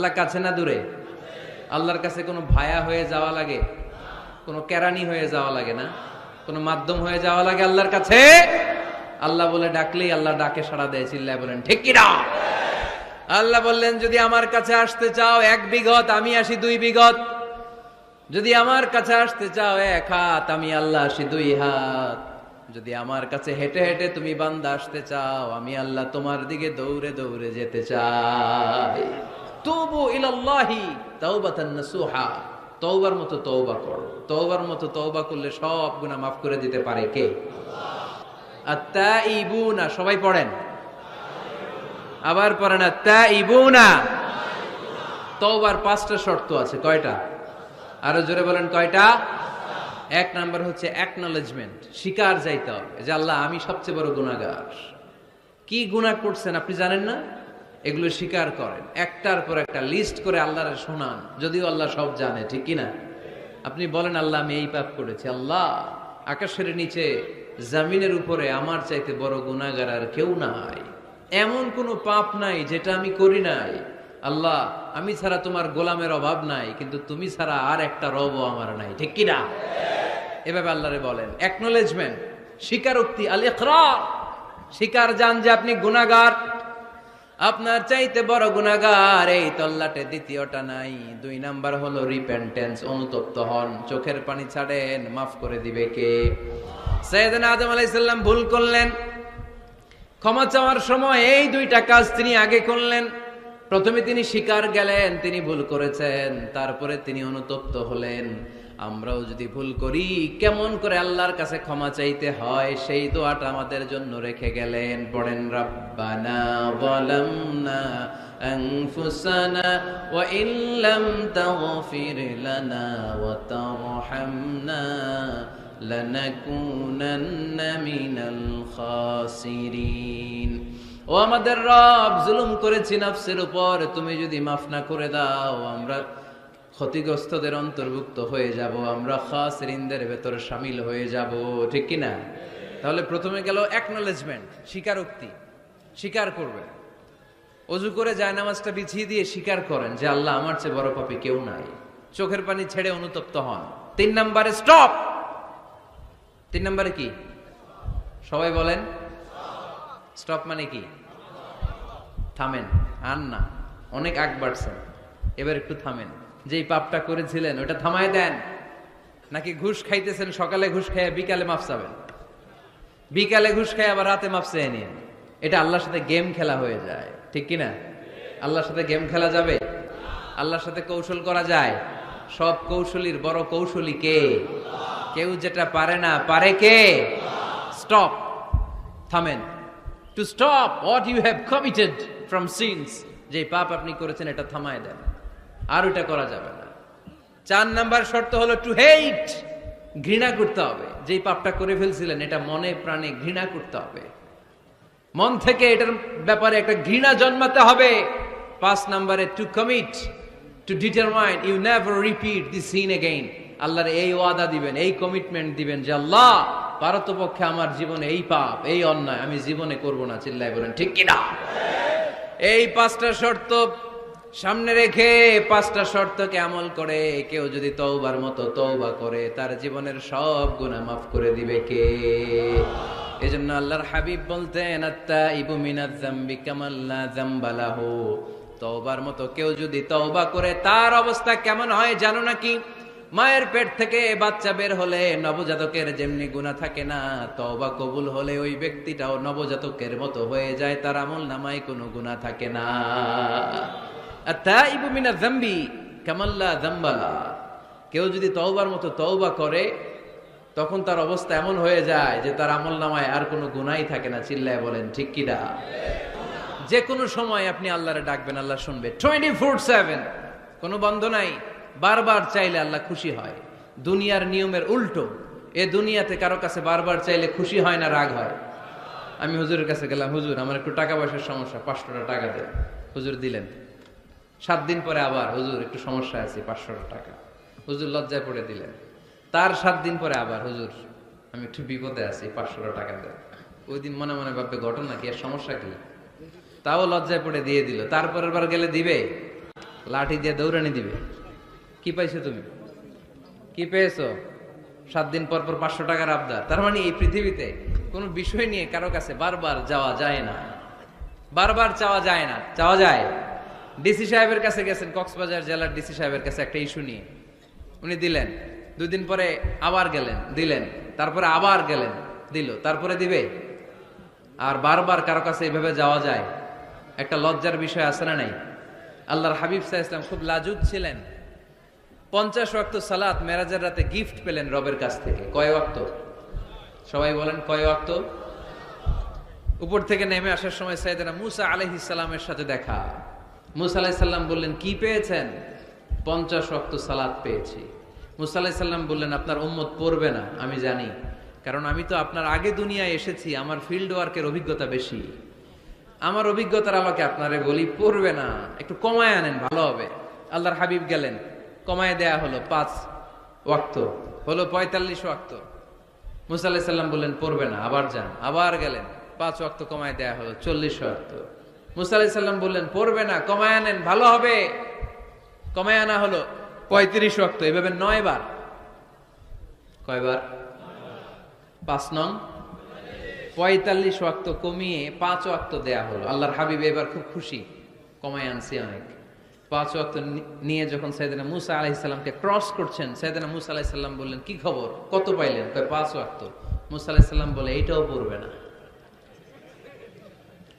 আল্লাহ কাছে না দূরে? আল্লাহর কাছে কোনো ভায়া হয়ে যাওয়া লাগে? কোনো কেরানি হয়ে যাওয়া লাগে না? কোনো মাধ্যম হয়ে যাওয়া লাগে আল্লাহর কাছে? আল্লাহ বলে ডাকলেই আল্লাহ ডাকে সাড়া দেয়, চিল্লায় বলেন, ঠিক কিনা আল্লাহ বললেন, যদি আমার কাছে আসতে চাও এক বিগত আমি আসি দুই বিগত যদি আমার কাছে আসতে চাও এক হাত, আমি আল্লাহ আসি দুই হাত। যদি আমার কাছে হেঁটে হেঁটে তুমি বান্দা আসতে চাও, আমি আল্লাহ তোমার দিকে দৌড়ে দৌড়ে যেতে চাই। তবু ইলাল্লাহি তাওবাতান নাসুহা। তওবার মতো তওবা করো। তওবার মতো তওবা করলে সব গুনাহ মাফ করে দিতে পারে কে? আত্তাইবুনা, সবাই পড়েন। আবার পড়েন, আত্তাইবুনা। তওবার পাঁচটা শর্ত আছে, কয়টা? আরও জোরে বলেন, কয়টা? এক নাম্বার হচ্ছে অ্যাকনলেজমেন্ট স্বীকার যাইতে হবে। যে আল্লাহ, আমি সবচেয়ে বড় গুণাগার কি গুনাহ করছেন আপনি জানেন না? এগুলো স্বীকার করেন। একটার পর একটা লিস্ট করে আল্লাহর শোনান। যদিও আল্লাহ সব জানে, ঠিক কি না আপনি বলেন, আল্লাহ, আমি এই পাপ করেছি। আল্লাহ, আকাশের নিচে, জামিনের উপরে আমার চাইতে বড় গুণাগার আর কেউ নাই। এমন কোনো পাপ নাই যেটা আমি করি নাই। আল্লাহ, আমি ছাড়া তোমার গোলামের অভাব নাই, কিন্তু তুমি ছাড়া আর একটা রবও আমার নাই। ঠিক কি না এভাবে আল্লাহরে বলেন। একনোলেজমেন্ট স্বীকারোক্তি আল স্বীকার যান যে আপনি গুনাগার আপনার চাইতে বড় গুনাগার এই তল্লাটে দ্বিতীয়টা নাই। দুই নাম্বার হলো রিপেন্টেন্স অনুতপ্ত হন। চোখের পানি ছাড়েন, মাফ করে দিবে কে? সৈয়দনা আদম আলাইসাল্লাম ভুল করলেন। ক্ষমা চাওয়ার সময় এই দুইটা কাজ তিনি আগে করলেন। প্রথমে তিনি স্বীকার গেলেন, তিনি ভুল করেছেন। তারপরে তিনি অনুতপ্ত হলেন। আমরাও যদি ভুল করি কেমন করে আল্লাহর কাছে ক্ষমা চাইতে হয় সেই দোয়াটা আমাদের জন্য রেখে গেলেন পড়েন রব্বানা বলামনা أنفسنا وإن لم تغفر لنا وترحمنا لنكونن من الخاسرين ও আমাদের রব জুলুম করেছি নাফসের উপর তুমি যদি মাফ না করে দাও আমরা ক্ষতিগ্রস্তদের অন্তর্ভুক্ত হয়ে যাব, আমরা খাস ঋণদের ভেতরে সামিল হয়ে যাব, ঠিক কিনা তাহলে প্রথমে গেল অ্যাকনোলেজমেন্ট স্বীকারোক্তি, স্বীকার করবে অজু করে যায় নামাজটা বিছিয়ে দিয়ে স্বীকার করেন যে আল্লাহ আমার চেয়ে বড় পাপি কেউ নাই। চোখের পানি ছেড়ে অনুতপ্ত হন। তিন নম্বরে স্টপ তিন নম্বরে কি? সবাই বলেন স্টপ মানে কি? থামেন আন না, অনেক আগ বাড়ছেন এবার একটু থামেন। যেই পাপটা করেছিলেন, ওটা থামায় দেন। নাকি ঘুষ খাইতেছেন, সকালে ঘুষ খাইয়া বিকালে মাফ চাবেন? বিকালে ঘুষ খাই আবার রাতে মাফ চেয়ে নিন এটা আল্লাহর সাথে গেম খেলা হয়ে যায়। ঠিক কিনা? আল্লাহর সাথে গেম খেলা যাবে? আল্লাহর সাথে কৌশল করা যায়? সব কৌশলীর বড় কৌশলী কে? কেউ যেটা পারে না, পারে কে? স্টপ থামেন। To stop what you have committed from sins যে পাপ আপনি করেছেন, এটা থামায় দেন। আর ওটা করা যাবে না। চার নাম্বার শর্ত হলো টু হেইট ঘৃণা করতে হবে। যেই পাপটা করে ফেলছিলেন, এটা মনে প্রাণে ঘৃণা করতে হবে। মন থেকে এটার ব্যাপারে একটা ঘৃণা জন্মাতে হবে। পাঁচ নাম্বারে to commit to determine you never repeat the sin again আল্লাহর এই ওয়াদা দিবেন, এই কমিটমেন্ট দিবেন যে, আল্লাহ পারতপক্ষে আমার জীবনে এই পাপ, এই অন্যায় আমি জীবনে করব না চিল্লাই বলেন, ঠিক কিনা? এই পাঁচটা শর্ত সামনে রেখে পাঁচটা শর্তকে আমল করে, কেউ যদি তওবার মতো তওবা করে, তার জীবনের সব গুনাহ মাফ করে দিবে কে? এজন্য আল্লাহর হাবিব বলতেন আত্তা ইবু মিনাজ জামবি কামাল্লা জামবালাহু তওবার মতো কেউ যদি তওবা করে, তার অবস্থা কেমন হয় জানো নাকি? মায়ের পেট থেকে বাচ্চা বের হলে নবজাতকের যেমনি গুণা থাকে না, তওবা কবুল হলে ওই ব্যক্তিটাও নবজাতকের মতো হয়ে যায়, তার আমল নামায় কোনো গুণা থাকে না। কেউ যদি তওবার মতো তওবা করে, তখন তার অবস্থা এমন হয়ে যায় যে তার আমল নামায় আর কোনো গুনাই থাকে না, চিল্লায় বলেন, ঠিক কিনা যে কোনো সময় আপনি আল্লাহরে ডাকবেন, আল্লাহ শুনবে। টোয়েন্টি ফোর সেভেন কোনো বন্ধ নাই। বারবার চাইলে আল্লাহ খুশি হয়। দুনিয়ার নিয়মের উল্টো। এ দুনিয়াতে কারও কাছে বারবার চাইলে খুশি হয় না, রাগ হয়। আমি হুজুরের কাছে গেলাম, হুজুর, আমার একটু টাকা পয়সার সমস্যা, পাঁচশোটা টাকা দেন। হুজুর দিলেন। সাত দিন পরে আবার, হুজুর, একটু সমস্যা আছে পাঁচশোটা টাকা। হুজুর লজ্জায় পড়ে দিলেন। তার সাত দিন পরে আবার, হুজুর, আমি একটু বিপদে আছি পাঁচশোটা টাকা দেন। ওই দিন মনে মনে ভাববে, ঘটনা কি আর সমস্যা কি? তাও লজ্জায় পড়ে দিয়ে দিল। তারপরের বার গেলে দিবে? লাঠি দিয়ে দৌড়ানি দিবে? কি পাইছো তুমি? কি পেয়েছ? সাত দিন পর পর পাঁচশো টাকার আবদার। তার মানে এই পৃথিবীতে কোনো বিষয় নিয়ে কারও কাছে বারবার যাওয়া যায় না। বারবার চাওয়া যায় না। চাওয়া যায়? ডিসি সাহেবের কাছে গেছেন, কক্সবাজার জেলার ডিসি সাহেবের কাছে একটা ইস্যু নিয়ে। উনি দিলেন। দুই দিন পরে আবার গেলেন, দিলেন। তারপরে আবার গেলেন, দিল। তারপরে দিবে? আর বারবার কারও কাছে এইভাবে যাওয়া যায়? একটা লজ্জার বিষয় আছে না নাই? আল্লাহর হাবিব সাহা ইসলাম খুব লাজুক ছিলেন। পঞ্চাশ ওয়াক্ত সালাত, মেরাজের রাতে গিফট পেলেন রবের কাছ থেকে। কয় ওয়াক্ত? সবাই বলেন কয় ওয়াক্ত? উপর থেকে নেমে আসার সময় সাইদানা মুসা আলহিসাল্লামের সাথে দেখা। মুসা আলাহিসাল্লাম বললেন, কি পেয়েছেন? পঞ্চাশ ওয়াক্ত সালাদ পেয়েছি। মুসা আলাহিসাল্লাম বললেন, আপনার উম্মত পড়বে না, আমি জানি। কারণ আমি তো আপনার আগে দুনিয়ায় এসেছি, আমার ফিল্ড ওয়ার্কের অভিজ্ঞতা বেশি। আমার অভিজ্ঞতার আমাকে আপনারে বলি, পড়বে না। একটু কমায় আনেন, ভালো হবে। আল্লাহর হাবিব গেলেন। কমায় দেয়া হলো পাঁচ ওয়াক্ত, হলো পঁয়তাল্লিশ ওয়াক্ত। মুসা আলাহি সাল্লাম বললেন, পড়বে না, আবার যান। আবার গেলেন, পাঁচ ওয়াক্ত কমায় দেয়া হলো চল্লিশ ওয়াক্ত। মুসা আলাহি সাল্লাম বললেন, পড়বে না, কমায় আনেন, ভালো হবে। কমায় আনা হলো পঁয়ত্রিশ ওয়াক্ত এভাবে নয় বার। কয়বার পাঁচ নং। পঁয়তাল্লিশ ওয়াক্ত কমিয়ে পাঁচ ওয়াক্ত দেয়া হলো। আল্লাহর হাবিব এবার খুব খুশি, কমায় আনছি অনেক। পাঁচ ওয়াক্ত নিয়ে যখন সাইদানা মুসা আলাইসাল্লামকে ক্রস করছেন সাইদানা মুসা আলাইসাল্লাম বললেন, কি খবর? কত পাইলেন? কয়, পাঁচ ওয়াক্ত মুসা আলাইসাল্লাম বলে, এইটাও পড়বে না।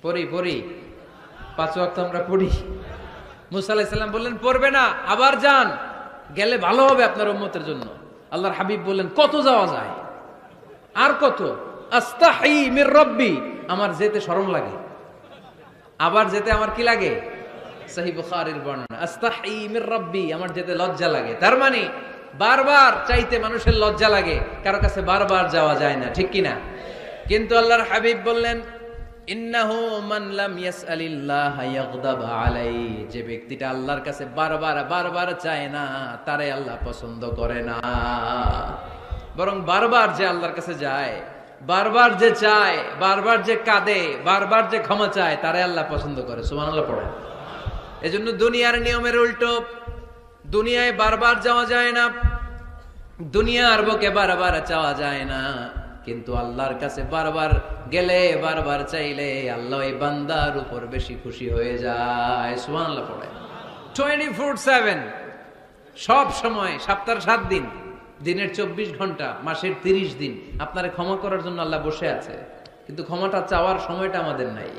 পড়ি পড়ি। পাঁচ ওয়াক্ত আমরা পড়ি। মুসা বললেন, পড়বে না, আবার যান। গেলে ভালো হবে আপনার উম্মতের জন্য। আল্লাহর হাবিব বললেন, কত যাওয়া যায়? আর কত? রব্বি। আমার যেতে শরম লাগে। আবার যেতে আমার কি লাগে? বর্ণনা। রব্বি। আমার যেতে লজ্জা লাগে। তার মানে বারবার চাইতে মানুষের লজ্জা লাগে। কারও কাছে বারবার যাওয়া যায় না, ঠিক কি না কিন্তু আল্লাহর হাবিব বললেন যে ব্যক্তিটা আল্লাহর কাছে বারবার বারবার চায় না, তারে আল্লাহ পছন্দ করে না। বরং বারবার যে আল্লাহর কাছে যায়, বারবার যে চায়, বারবার যে কাঁদে, বারবার যে ক্ষমা চায়, তারে আল্লাহ পছন্দ করে। সুবহানাল্লাহ পড়ে এজন্য দুনিয়ার নিয়মের উল্টো, দুনিয়ায় বারবার যাওয়া যায় না, দুনিয়ার বুকে বারবার চাওয়া যায় না। কিন্তু আল্লাহর কাছে বারবার গেলে, বারবার চাইলে আল্লাহ এই বান্দার উপর বেশি খুশি হয়ে যায়। সুবহানাল্লাহ পড়ে টোয়েন্টি ফোর সেভেন সব সময় সপ্তাহ সাত দিন, দিনের চব্বিশ ঘণ্টা, মাসের তিরিশ দিন। আপনারে ক্ষমা করার জন্য আল্লাহ বসে আছে। কিন্তু ক্ষমাটা চাওয়ার সময়টা আমাদের নাই।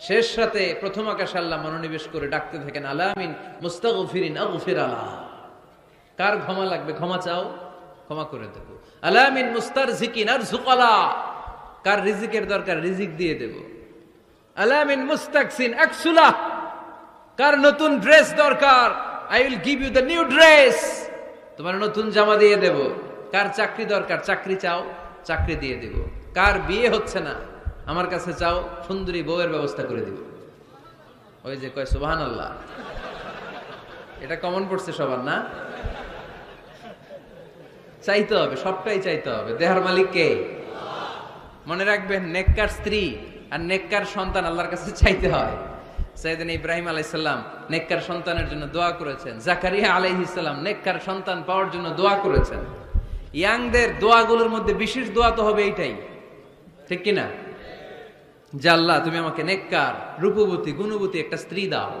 শেষ রাতে প্রথম আকাশে আল্লাহ মনোনিবেশ করে ডাকতে থাকেন আলামিন মুস্তাক আগফির আলা। কার ক্ষমা লাগবে? ক্ষমা চাও? ক্ষমা করে দেব। আলামিন মুস্তার ঝিকিন আর ঝুকালা কার রিজিকের দরকার? রিজিক দিয়ে দেব। আলামিন মুস্তাকসিন আকসুলা কার নতুন ড্রেস দরকার? I will give you the new dress. তোমার নতুন জামা দিয়ে দেব। কার চাকরি দরকার? চাকরি চাও, চাকরি দিয়ে দেব। কার বিয়ে হচ্ছে না, আমার কাছে চাও, সুন্দরী বউয়ের ব্যবস্থা করে দিব। ওই যে কয় সুবাহান আল্লাহ এটা কমন পড়ছে সবার, না? চাইতে হবে, সবটাই চাইতে হবে। দেহার মালিক কে? মনে রাখবেন, নেককার স্ত্রী আর নেককার সন্তান আল্লাহর কাছে চাইতে হয়। সাইদিন ইব্রাহিম আলাইসাল্লাম নেককার সন্তানের জন্য দোয়া করেছেন। জাকারিয়া আলাইহিসাল্লাম নেককার সন্তান পাওয়ার জন্য দোয়া করেছেন। ইয়াংদের দোয়াগুলোর মধ্যে বিশেষ দোয়া তো হবে এইটাই। ঠিক কিনা যে আল্লাহ, তুমি আমাকে নেককার, রূপবতী, গুণবতী একটা স্ত্রী দাও।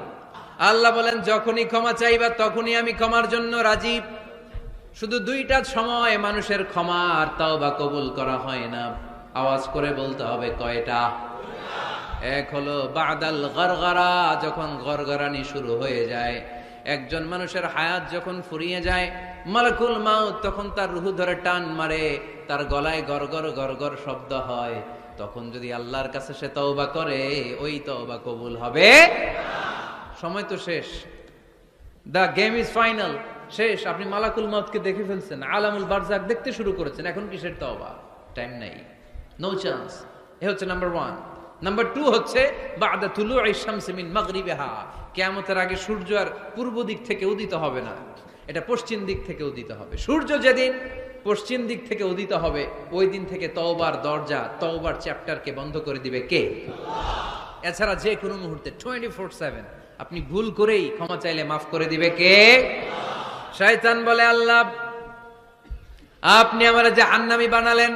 আল্লাহ বলেন, যখনই ক্ষমা চাইবা, তখনই আমি ক্ষমার জন্য রাজি। শুধু দুইটা সময় মানুষের ক্ষমা আর তাও বা কবুল করা হয় না। আওয়াজ করে বলতে হবে কয়টা? এক হলো বাদাল গরগরা, যখন গরগরানি শুরু হয়ে যায়। একজন মানুষের হায়াত যখন ফুরিয়ে যায়, মালাকুল মাউত তখন তার রুহু ধরে টান মারে, তার গলায় গরগর গরগর শব্দ হয়। তখন যদি আল্লাহর কাছে সে তওবা করে, ওই তওবা কবুল হবে সময় তো শেষ। The game is final. শেষ, আপনি মালাকুল মতকে দেখে ফেলছেন, আলামুল বারজাক দেখতে শুরু করেছেন, এখন কিসের তওবা? টাইম নাই। নো চান্স এ হচ্ছে নাম্বার ওয়ান নাম্বার টু হচ্ছে, বাদা তুলু শামসি মিন মাগরিবিহা। কিয়ামতের আগে সূর্য আর পূর্ব দিক থেকে উদিত হবে না। এটা পশ্চিম দিক থেকে উদিত হবে। সূর্য যেদিন পশ্চিম দিক থেকে উদিত হবে, ওই দিন থেকে তওবার দরজা, তওবার চ্যাপ্টারকে বন্ধ করে দিবে কে? এছাড়া যে কোনো মুহূর্তে টোয়েন্টি ফোর সেভেন আপনি ভুল করেই ক্ষমা চাইলে মাফ করে দিবে কে? শয়তান বলে আল্লাহ আপনি আমার জাহান্নামী বানালেন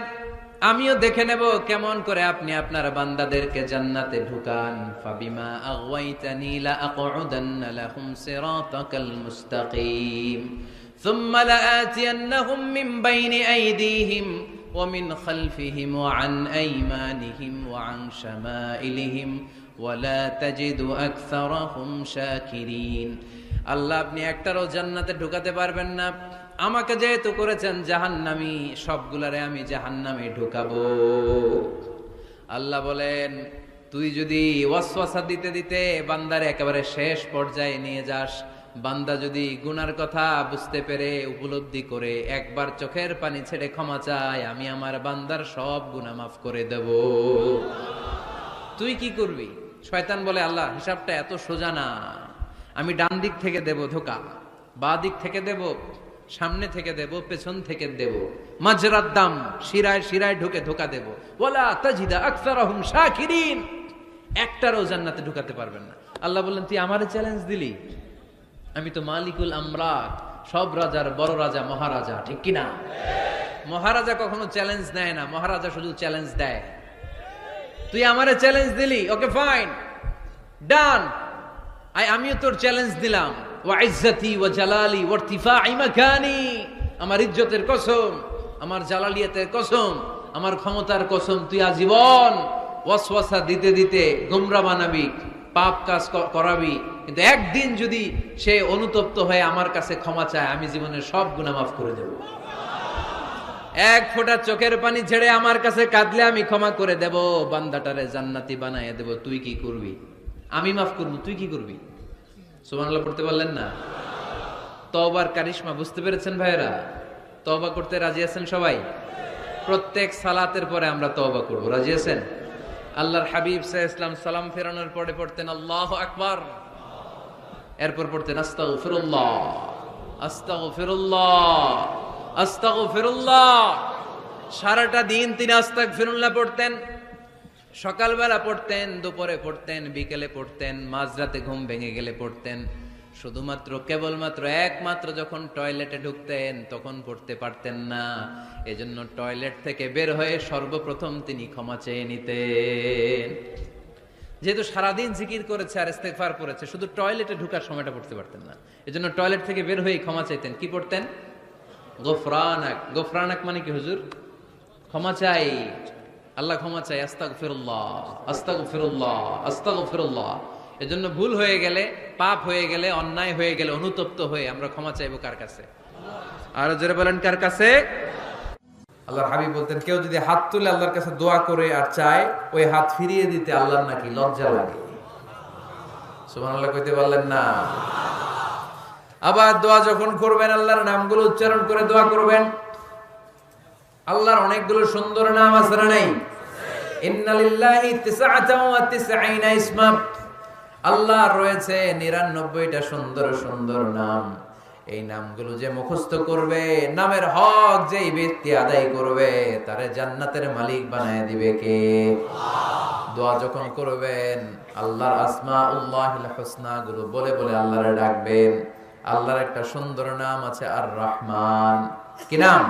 আমিও দেখে নেব কেমন করে আপনি আপনার বান্দাদেরকে জান্নাতে ঢুকান ফাবিমা আগাইতানি লা আকুদান্না লাহুম সিরাতাকাল মুস্তাকিম ثم لآتينهم من بين أيديهم ومن خلفهم وعن أيمانهم وعن شمائلهم ولا تجد أكثرهم شاكرين আল্লাহ আপনি একটারও জান্নাতে ঢুকাতে পারবেন না আমাকে যেহেতু করেছেন জাহান্নামি সবগুলারে আমি জাহান্নামে ঢুকাবো আল্লাহ বলেন তুই যদি ওয়াসওয়াসা দিতে দিতে বান্দারে একেবারে শেষ পর্যায়ে নিয়ে যাস বান্দা যদি গুনার কথা বুঝতে পেরে উপলব্ধি করে একবার চোখের পানি ছেড়ে ক্ষমা চায়, আমি আমার বান্দার সব গুনাহ মাফ করে দেব। তুই কি করবি? শয়তান বলে, আল্লাহ, হিসাবটা এত সোজা না। আমি ডান দিক থেকে দেব ধোকা, বা দিক থেকে দেব, সামনে থেকে দেব, পেছন থেকে দেব। মাজরার দাম, শিরায় শিরায় ঢুকে ধোকা দেব। ওলা তাজিদা আকসারহুম শাকিরিন। একটারও জান্নাতে ঢুকাতে পারবেন না। আল্লাহ বললেন, তুই আমার চ্যালেঞ্জ দিলি? আমি তো মালিকুল আমরাত, সব রাজার বড় রাজা, মহারাজা, ঠিক কি না মহারাজা কখনো চ্যালেঞ্জ নেয় না, মহারাজা শুধু চ্যালেঞ্জ দেয়। তুই আমারে চ্যালেঞ্জ দিলি ওকে ফাইন ডান আমিও তোর চ্যালেঞ্জ দিলাম। ও ইজ্জতি জালালি ও ইরতিফাই মাকানি, আমার ইজ্জতের কসম, আমার জালালিয়াতের কসম, আমার ক্ষমতার কসম, তুই আজীবন ওয়াসওয়াসা দিতে দিতে গোমরা বানাবি, পাপ কাজ করাবি। কিন্তু একদিন যদি সে অনুতপ্ত হয়ে আমার কাছে ক্ষমা চায়, আমি জীবনের সব গুনাহ মাফ করে দেব। এক ফোঁটা চোখের পানি ছেড়ে আমার কাছে কাঁদলে আমি ক্ষমা করে দেব। বান্দাটারে জান্নাতি বানায় দেব। তুই কি করবি? আমি মাফ করব, তুই কি করবি? সুবহানাল্লাহ, পড়তে পারলেন না? তওবার কারিশমা, বুঝতে পেরেছেন ভাইরা তওবা করতে রাজি আছেন সবাই? প্রত্যেক সালাতের পরে আমরা তওবা করব। রাজি আছেন? আল্লাহর হাবিব সাল্লাল্লাহু ইসলাম সালাম ফেরানোর পরে পড়তেন, আল্লাহু আকবার। এরপর পড়তেন আস্তাগফিরুল্লাহ আস্তাগফিরুল্লাহ। আস্তাগফিরুল্লাহ। সারাটা দিন তিনি আস্তাগফিরুল্লাহ পড়তেন। সকালবেলা পড়তেন, দুপুরে পড়তেন, বিকেলে পড়তেন, মাঝরাতে ঘুম ভেঙে গেলে পড়তেন। শুধুমাত্র, কেবলমাত্র একমাত্র যখন টয়লেটে ঢুকতেন, তখন পড়তে পারতেন না। এজন্য টয়লেট থেকে বের হয়ে সর্বপ্রথম তিনি ক্ষমা চেয়ে নিতেন। যেহেতু সারাদিন জিকির করেছে আর ইস্তেগফার করেছে, শুধু টয়লেটে ঢুকার সময়টা পড়তে পারতেন না। এজন্য টয়লেট থেকে বের হয়ে ক্ষমা চাইতেন। কি পড়তেন? গোফরানাক। গোফরানাক মানে কি, হুজুর? ক্ষমা চাই। আল্লাহ ক্ষমা চাই। আস্তাগ ফিরুল্লাহ আস্তাগ ফিরুল্লাহ আস্তাগ ফিরুল্লাহ এজন্য ভুল হয়ে গেলে, পাপ হয়ে গেলে, অন্যায় হয়ে গেলে, অনুতপ্ত হয়ে আমরা ক্ষমা চাইব কার কাছে? আরও জোরে বলেন কার কাছে? আল্লাহর হাবিব বলতেন, কেউ যদি হাত তুলে আল্লাহর কাছে দোয়া করে আর চায়, ওই হাত ফিরিয়ে দিতে আল্লাহর নাকি লজ্জা লাগে। করবেন, আল্লাহর অনেকগুলো সুন্দর নাম আল্লাহর রয়েছে 99টা সুন্দর সুন্দর নাম। এই নামগুলো যে মুখস্থ করবে, নামের হক যেই ব্যক্তি আদায় করবে, তারে জান্নাতের মালিক বানায় দিবে কে? দোয়া যখন করবেন, আল্লাহর আসমা উল্লাহিল হোসনা গুলো বলে বলে আল্লাহরে ডাকবেন। আল্লাহর একটা সুন্দর নাম আছে আর রহমান কি নাম?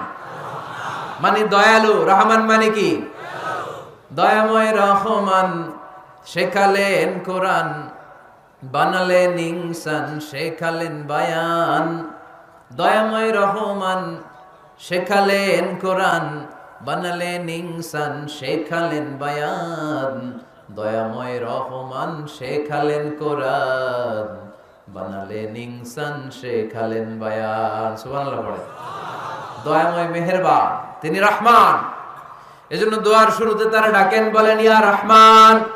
মানে দয়ালু। রহমান মানে কি? দয়াময় রহমান। শেখালেন কোরআন। বানালেন ইনসান, শেখালেন বায়ান। দয়াময় রহমান, শেখালেন কোরআন। বানালেন ইনসান, শেখালেন বায়ান। দয়াময় রহমান, শেখালেন কোরআন। বানালেন ইনসান, শেখালেন বায়ান। সুবহানাল্লাহ পড়ে। দয়াময় মেহেরবান, তিনি রহমান। এজন্য দোয়ার শুরুতে তারা ডাকেন, বলেন, ইয়া রহমান।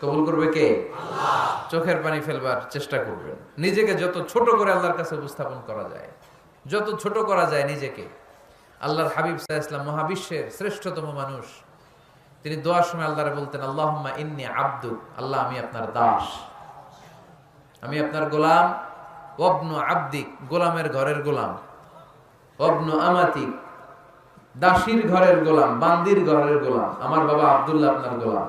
কবুল করবে কে? চোখের পানি ফেলবার চেষ্টা করবেন। নিজেকে যত ছোট করে আল্লাহর কাছে উপস্থাপন করা যায়, যত ছোট করা যায় নিজেকে, আল্লাহর হাবিব সাহা মহাবিশ্বের শ্রেষ্ঠতম মানুষ। তিনি দোয়ার সময় আল্লাহরে বলতেন, আল্লাহুম্মা ইন্নি আব্দু, আল্লাহ আমি আপনার দাস। আমি আপনার গোলাম। অবনু আব্দিক, গোলামের ঘরের গোলাম। অবনু আমাতিক, দাসীর ঘরের গোলাম, বান্দির ঘরের গোলাম। আমার বাবা আবদুল্লাহ আপনার গোলাম।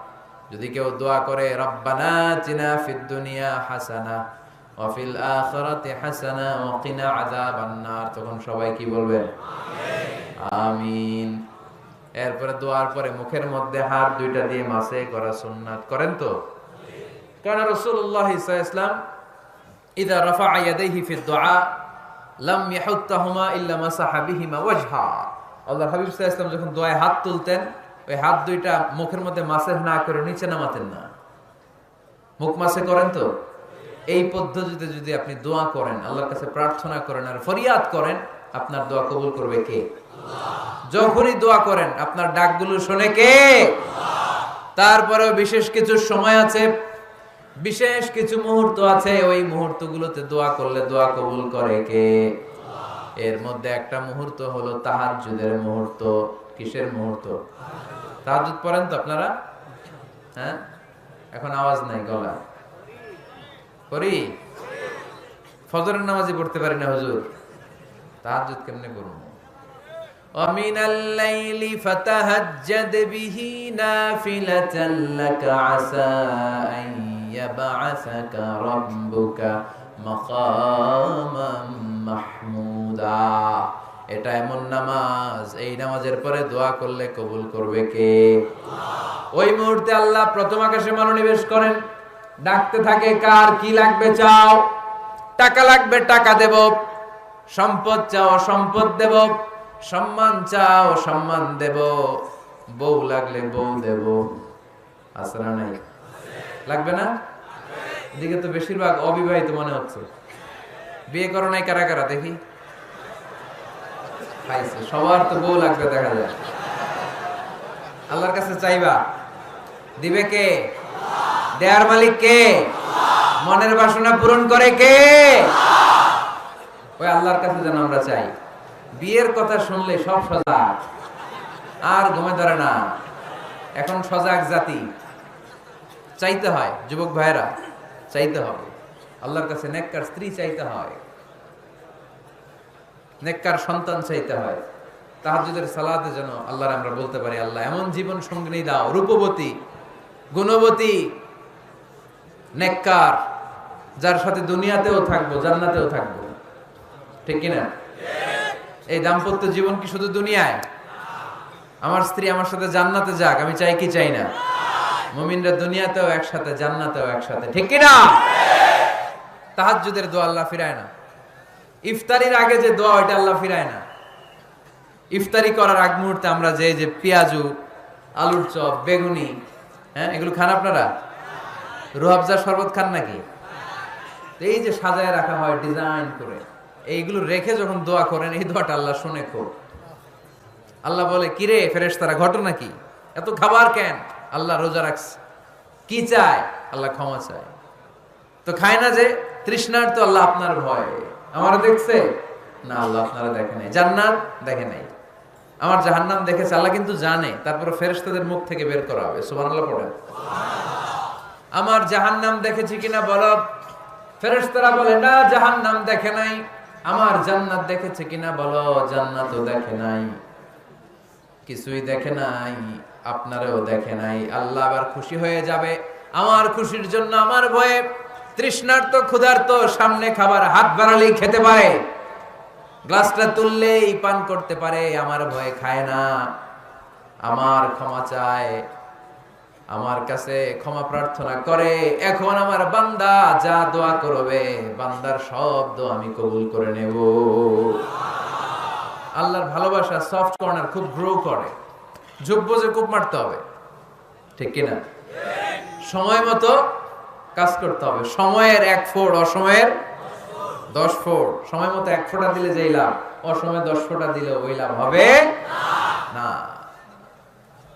যদি কেউ দোয়া করে, রব্বানা চিনা হাসানা তখন সবাই কি বলবেন আমিন। এরপরে দোয়ার পরে মুখের মধ্যে হাত দুইটা দিয়ে মাসে করা সুন্নাত। করেন তো? কারণ রসুল্লাহ ইসলাম ইদা রাফা ইয়াহুত্তাহুমা ইল্লা যখন দোয়ায় হাত তুলতেন ওই হাত দুইটা মুখের মধ্যে মাসে না করে নিচে নামাতেন না। মুখ মাসে করেন তো? এই পদ্ধতিতে যদি আপনি দোয়া করেন, আল্লাহর কাছে প্রার্থনা করেন আর ফরিয়াদ করেন, আপনার দোয়া কবুল করবে কে? যখনই দোয়া করেন, আপনার ডাকগুলো শোনে কে? তারপরেও বিশেষ কিছু সময় আছে, বিশেষ কিছু মুহূর্ত আছে, ওই মুহূর্তগুলোতে দোয়া করলে দোয়া কবুল করে কে? এর মধ্যে একটা মুহূর্ত হলো তাহাজ্জুদের মুহূর্ত। কিসের মুহূর্ত? তাহাজ্জুদ পড়েন তো আপনারা হ্যাঁ এখন আওয়াজ নাই গলা করি ফজরের নামাজি পড়তে পারি না হুজুর তাহাজ্জুদ কেমনে করব ومن الليل فتهجد به نافلة لك عسى أن يبعثك ربك مقاما محمودا এটা এমন নামাজ, এই নামাজের পরে দোয়া করলে কবুল করবে কে? ওই মুহূর্তে আল্লাহ প্রথম আকাশে মনোনিবেশ করেন। ডাকতে থাকে, কার কি লাগবে চাও? টাকা লাগবে, টাকা দেব। সম্পদ চাও, সম্পদ দেব। সম্মান চাও, সম্মান দেব। বউ লাগলে বউ দেব। আসরা নাই। লাগবে না? এদিকে তো বেশিরভাগ অবিবাহিত মনে হচ্ছে। বিয়ে করো নাই কারা কারা, দেখি। খাইছে। সবার তো বউ লাগবে দেখা যায়। আল্লাহর কাছে চাইবা। দিবে কে? দেয়ার মালিক কে? মনের বাসনা পূরণ করে কে? ওই আল্লাহর কাছে যেন আমরা চাই। বিয়ের কথা শুনলে সব সজাগ। আর ঘুমে ধরে না। এখন সজাগ জাতি। চাইতে হয়, যুবক ভাইরা চাইতে হবে। আল্লাহর কাছে নেককার স্ত্রী চাইতে হয়। নেককার সন্তান চাইতে হয়। তাহাজুদের সালাতে যেন আল্লাহর আমরা বলতে পারি, আল্লাহ, এমন জীবন সঙ্গিনী দাও, রূপবতী, গুণবতী, নেককার, যার সাথে দুনিয়াতেও থাকব, জান্নাতেও থাকব। ঠিক কিনা? এই দাম্পত্য জীবন কি শুধু দুনিয়ায়? আমার স্ত্রী আমার সাথে জান্নাতে যাক, আমি চাই কি চাই না? মুমিনরা দুনিয়াতেও একসাথে, জান্নাতেও একসাথে। ঠিক কিনা? তাহাজ্জুদের দোয়া আল্লাহ ফিরায় না ইফতারির আগে যে দোয়া, ওইটা আল্লাহ ফিরায় না। ইফতারি করার আগ মুহূর্তে আমরা যে যে পেঁয়াজু, আলুর চপ, বেগুনি হ্যাঁ এগুলো খান আপনারা? রুহাবজার শরবত খান নাকি? এই যে সাজায় রাখা হয় ডিজাইন করে, এইগুলো রেখে যখন দোয়া করেন, এই দোয়াটা আল্লাহ শুনে খুব। আল্লাহ বলে, কিরে ফেরেস তারা ঘটনা কি? এত খাবার কেন? আল্লাহ রোজা রাখছে। কি চায়? আল্লাহ ক্ষমা চায়। তো খায় না যে তৃষ্ণার তো আল্লাহ আপনার ভয়। আমার দেখছে? না, আল্লাহ আপনারা দেখে নাই। জান্নাত দেখে নাই। আমার জাহান্নাম দেখেছে, আল্লাহ কিন্তু জানে। তারপরে ফেরেশতাদের মুখ থেকে বের করা হবে। সুবহানাল্লাহ পড়েন। আমার জাহান্নাম দেখেছি কিনা বলো? ফেরেশতারা বলে, না, জাহান্নাম দেখে নাই। আমার জান্নাত দেখেছে কিনা বলো? জান্নাতও দেখে নাই। কিছুই দেখে নাই, আপনারও দেখে নাই। আল্লাহ আবার খুশি হয়ে যাবে। আমার খুশির জন্য, আমার ভয়ে তৃষ্ণার্ত, ক্ষুধার্ত, সামনে খাবার, হাত বাড়ালেই খেতে পারে গ্লাসটা তুললেই পান করতে পারে, আমার ভয়ে খায় না। আমার ক্ষমা চায়, আমার কাছে ক্ষমা প্রার্থনা করে। এখন আমার বান্দা যা দোয়া করবে, বান্দার সব দোয়া আমি কবুল করে নেব। আল্লাহর ভালোবাসা সফট কর্নার খুব গ্রো করে। যোগ্য যে খুব মারতে হবে, ঠিক কিনা? সময় মতো কাজ করতে হবে। সময়ের এক ফোড়, অসময়ের দশ ফোড়। সময় মতো এক ফোঁটা দিলে যেই লাভ, অসময়ে দশ ফোঁটা দিলে ওই লাভ হবে না।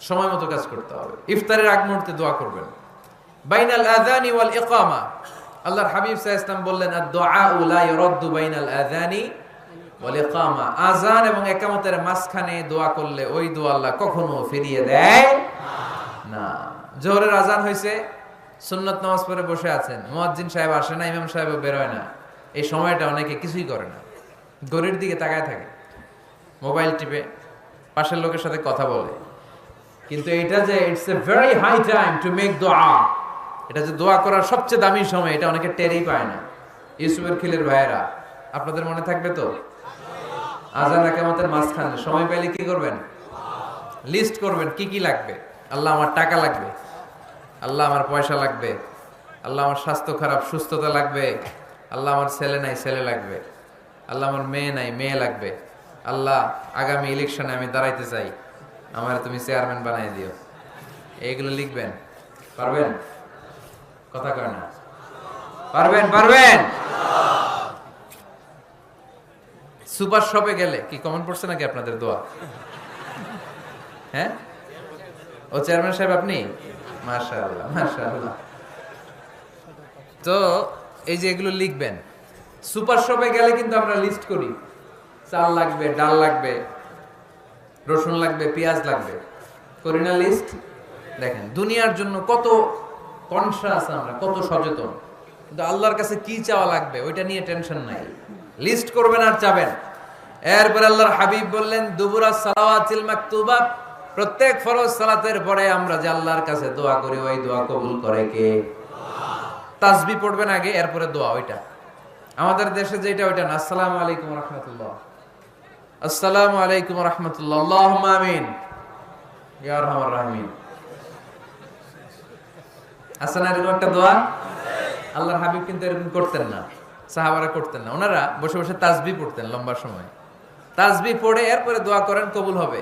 সময় মতো কাজ করতে হবে। ইফতারের আগ মুহূর্তে দোয়া করবেন। বাইনাল আযানি ওয়াল ইকামা। আল্লাহর হাবিব সাল্লাল্লাহু বললেন আদ-দুআ লা ইরাদ্দু বাইনাল আযানি ওয়াল ইকামা। আযান এবং ইকামতের মাঝখানে দোয়া করলে ওই দোয়া আল্লাহ কখনো ফিরিয়ে দেয় না। জোহরের আজান হয়েছে সুন্নত নামাজ পরে বসে আছেন। মুয়াজ্জিন সাহেব আসে না, ইমাম সাহেব বেরোয় না। এই সময়টা অনেকে কিছুই করে না। গরির দিকে তাকায় থাকে। মোবাইল টিপে, পাশের লোকের সাথে কথা বলে। কিন্তু এটা যে it's a very high time to make দোয়া এটা যে দোয়া করার সবচেয়ে দামি সময়, এটা অনেকে টেরই পায় না। ইউসুফের খিলের ভাইয়েরা, আপনাদের মনে থাকবে তো? আজান একামতের মাঝখানে সময় পাইলে কি করবেন? লিস্ট করবেন, কি কি লাগবে? আল্লাহ, আমার টাকা লাগবে। আল্লাহ আমার পয়সা লাগবে। আল্লাহ আমার স্বাস্থ্য খারাপ, সুস্থতা লাগবে। আল্লাহ আমার ছেলে নাই, ছেলে লাগবে। আল্লাহ আমার মেয়ে নাই, মেয়ে লাগবে। আল্লাহ আগামী ইলেকশনে আমি দাঁড়াইতে চাই। আমার তুমি চেয়ারম্যান বানাই দিও। এইগুলো লিখবেন। পারবেন? কথা কয় না। পারবেন পারবেন? সুপার শপে গেলে কি কমন পড়ছে নাকি আপনাদের দোয়া? হ্যাঁ? ও চেয়ারম্যান সাহেব আপনি? মাশাআল্লাহ মাশাআল্লাহ। তো এই যে এগুলো লিখবেন, সুপার শপে গেলে কিন্তু আমরা লিস্ট করি। চাল লাগবে, ডাল লাগবে, রসুন লাগবে, পেঁয়াজ লাগবে। করি না লিস্ট দেখেন, দুনিয়ার জন্য কত কনসাস আমরা, কত সচেতন। কিন্তু আল্লাহর কাছে কি চাওয়া লাগবে, ওইটা নিয়ে টেনশন নাই। লিস্ট করবেন আর চাবেন। এরপর আল্লাহর হাবিব বললেন, দুবুরা সালাওয়াতিল মাকতুবা প্রত্যেক ফরজ সালাতের পরে আমরা যে আল্লাহর কাছে দোয়া করি, ওই দোয়া কবুল করে কে? তাসবি পড়বেন আগে, এরপরে দোয়া, ওইটা। আমাদের দেশে যেটা, ওইটা না। আসসালামু আলাইকুম রহমতুল্লাহ। আলাইকুম রহমতুল্লাহ। আল্লাহুম্মা আমিন। এরকম একটা দোয়া? আল্লাহর হাবিব কিন্তু এরকম করতেন না। সাহাবারা করতেন না। ওনারা বসে বসে তাসবি পড়তেন লম্বা সময়। তাসবি পড়ে এরপরে দোয়া করেন, কবুল হবে।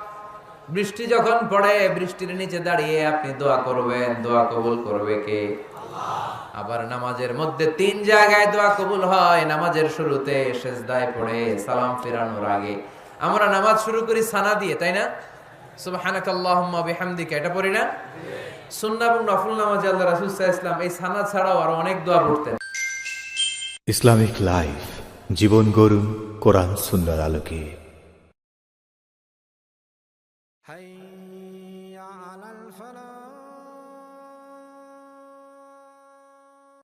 বৃষ্টি যখন পড়ে, বৃষ্টির নিচে দাঁড়িয়ে আপনি দোয়া করবেন, দোয়া কবুল করবে কে? আবার নামাজের মধ্যে তিন জায়গায় দোয়া কবুল হয়, নামাজের শুরুতে সেজদায় পড়ে, সালাম ফেরানোর আগে। আমরা নামাজ শুরু করি সানা দিয়ে, তাই না? ইসলামিক লাইফ, জীবন গড়ুন কোরআন সুন্নার আলোকে।